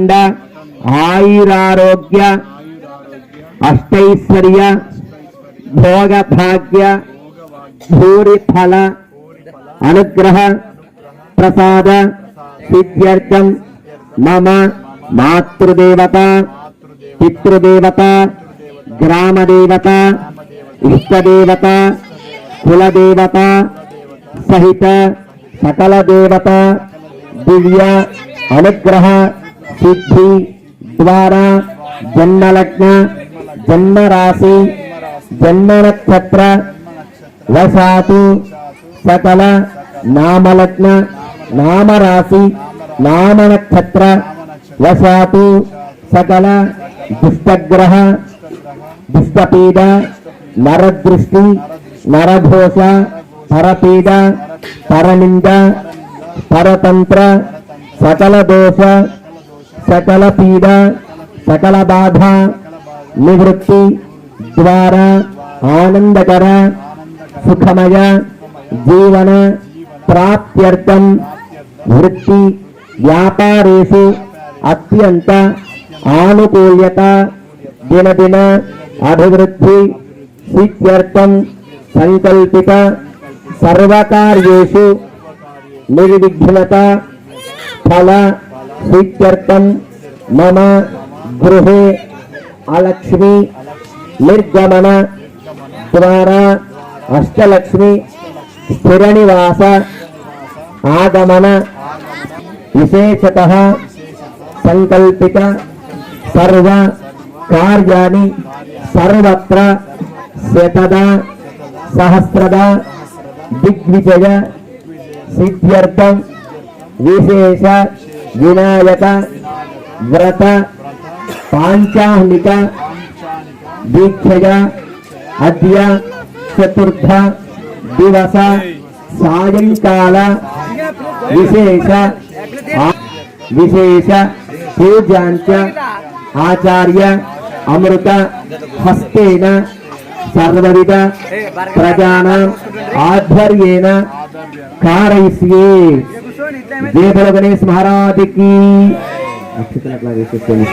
అఖండ ఆయురారోగ్య అష్టైశ్వర్య భోగభాగ్య భూరి ఫల అనుగ్రహ ప్రసాద సిద్ధ్యర్థం మమ మాతృదేవత పితృదేవత గ్రామదేవత ఇష్టదేవత కులదేవత సహిత సకల దేవత దివ్య అనుగ్రహ సిద్ధి ద్వారా జన్మలగ్న జన్మరాశి జన్మ నక్షత్ర వశాతు సకల నామలగ్న నామరాశి నామ నక్షత్ర వశాతు సకల దుష్టగ్రహ దుష్టపీడ నరదృష్టి నరఘోష పరపీడ పరనింద పరతంత్ర సకల దోష సకల పీడ సకల బాధ నివృత్తి ద్వారా ఆనందకర సుఖమయ జీవన ప్రాప్త్యర్థం వృత్తి వ్యాపారేషు అత్యంత ఆనుకూల్యత దినదిన అభివృద్ధి సిద్ధ్యర్థం సంకల్పిత సర్వకార్యేషు నిర్విఘ్నత ఫల ప్రీత్యర్థం మమ గృహే అలక్ష్మి నిర్గమన ద్వారా అష్టలక్ష్మి స్థిర నివాస ఆగమన విశేషత సంకల్పిత సర్వ కార్యాన్ని సర్వత్ర శతద సహస్రద దిగ్విజయ సిద్ధ్యర్థం విశేష विनायक, व्रत पांचाहनिक दीक्षया अद्य चतुर्थ दिवस, सायंकाल, विशेष विशेष, पूजाच, आचार्य, अमृत, हस्तेन, सर्वविध प्रजा आध्वर्येण कारयिष्ये। गणेश महाराज की। अच्छी तरह लगे स्वामी